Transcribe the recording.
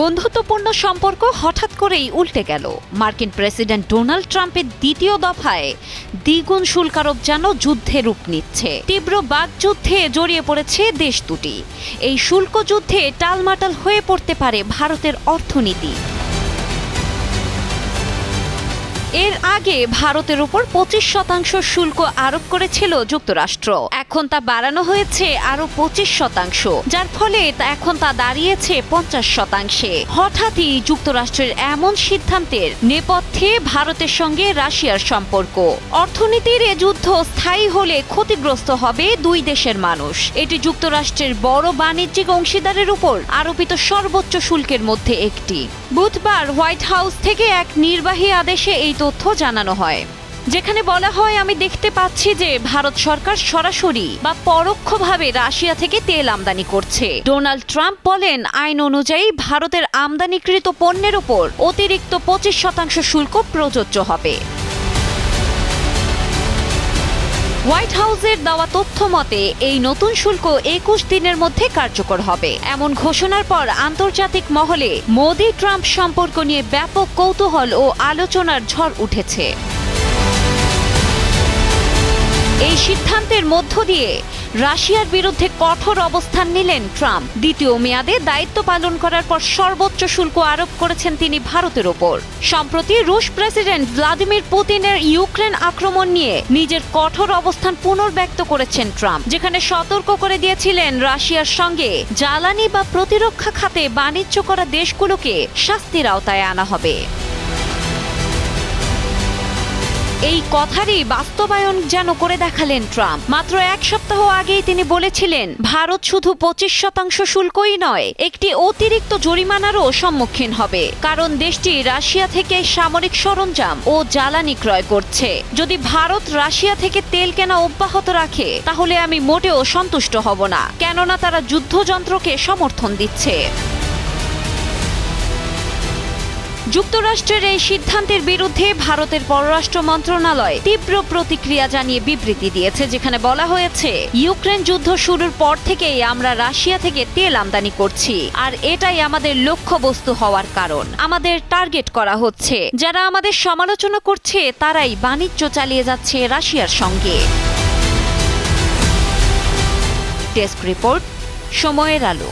বন্ধুত্বপূর্ণ সম্পর্ক হঠাৎ করেই উল্টে গেল। মার্কিন প্রেসিডেন্ট ডোনাল্ড ট্রাম্পের দ্বিতীয় দফায় দ্বিগুণ শুল্কারোপ যেন যুদ্ধে রূপ নিচ্ছে। তীব্র বাগযুদ্ধে জড়িয়ে পড়েছে দেশ দুটি। এই শুল্ক যুদ্ধে টালমাটাল হয়ে পড়তে পারে ভারতের অর্থনীতি। এর আগে ভারতের উপর পঁচিশ শতাংশ শুল্ক আরোপ করেছিল যুক্তরাষ্ট্র। এখন তা বাড়ানো হয়েছে আরও পঁচিশ শতাংশ, যার ফলে এখন তা দাঁড়িয়েছে পঞ্চাশ শতাংশে। হঠাৎই যুক্তরাষ্ট্রের এমন সিদ্ধান্তের নেপথ্যে ভারতের সঙ্গে রাশিয়ার সম্পর্ক। অর্থনীতির এ যুদ্ধ স্থায়ী হলে ক্ষতিগ্রস্ত হবে দুই দেশের মানুষ। এটি যুক্তরাষ্ট্রের বড় বাণিজ্যিক অংশীদারের উপর আরোপিত সর্বোচ্চ শুল্কের মধ্যে একটি। বুধবার হোয়াইট হাউস থেকে এক নির্বাহী আদেশে এই তথ্য জানানো হয়। যেখানে বলা হয়, আমি দেখতে পাচ্ছি যে ভারত সরকার সরাসরি বা পরোক্ষভাবে রাশিয়া থেকে তেল আমদানি করছে। ডোনাল্ড ট্রাম্প বলেন, আইন অনুযায়ী ভারতের আমদানিকৃত পণ্যের ওপর অতিরিক্ত পঁচিশ শতাংশ শুল্ক প্রযোজ্য হবে। হোয়াইট হাউসের দেওয়া তথ্য মতে, এই নতুন শুল্ক একুশ দিনের মধ্যে কার্যকর হবে। এমন ঘোষণার পর আন্তর্জাতিক মহলে মোদি ট্রাম্প সম্পর্ক নিয়ে ব্যাপক কৌতূহল ও আলোচনার ঝড় উঠেছে। এই সিদ্ধান্তের মধ্য দিয়ে রাশিয়ার বিরুদ্ধে কঠোর অবস্থান নিলেন ট্রাম্প। দ্বিতীয় মেয়াদে দায়িত্ব পালন করার পর সর্বোচ্চ শুল্ক আরোপ করেছেন তিনি ভারতের ওপর। সম্প্রতি রুশ প্রেসিডেন্ট ভ্লাদিমির পুতিনের ইউক্রেন আক্রমণ নিয়ে নিজের কঠোর অবস্থান পুনর্ব্যক্ত করেছেন ট্রাম্প, যেখানে সতর্ক করে দিয়েছিলেন রাশিয়ার সঙ্গে জ্বালানি বা প্রতিরক্ষা খাতে বাণিজ্য করা দেশগুলোকে শাস্তির আওতায় আনা হবে। এই কথারই বাস্তবায়ন যেন করে দেখালেন ট্রাম্প। মাত্র এক সপ্তাহ আগেই তিনি বলেছিলেন, ভারত শুধু পঁচিশ শতাংশ শুল্কই নয়, একটি অতিরিক্ত জরিমানারও সম্মুখীন হবে। কারণ দেশটি রাশিয়া থেকে সামরিক সরঞ্জাম ও জ্বালানি ক্রয় করছে। যদি ভারত রাশিয়া থেকে তেল কেনা অব্যাহত রাখে, তাহলে আমি মোটেও সন্তুষ্ট হব না। কেননা তারা যুদ্ধযন্ত্রকে সমর্থন দিচ্ছে। যুক্তরাষ্ট্রের এই সিদ্ধান্তের বিরুদ্ধে ভারতের পররাষ্ট্র মন্ত্রণালয় তীব্র প্রতিক্রিয়া জানিয়ে বিবৃতি দিয়েছে, যেখানে বলা হয়েছে, ইউক্রেন যুদ্ধ শুরুর পর থেকেই আমরা রাশিয়া থেকে তেল আমদানি করছি, আর এটাই আমাদের লক্ষ্যবস্তু হওয়ার কারণ। আমাদের টার্গেট করা হচ্ছে, যারা আমাদের সমালোচনা করছে, তারাই বাণিজ্য চালিয়ে যাচ্ছে রাশিয়ার সঙ্গে। ডেস্ক রিপোর্ট, সময়ের আলো।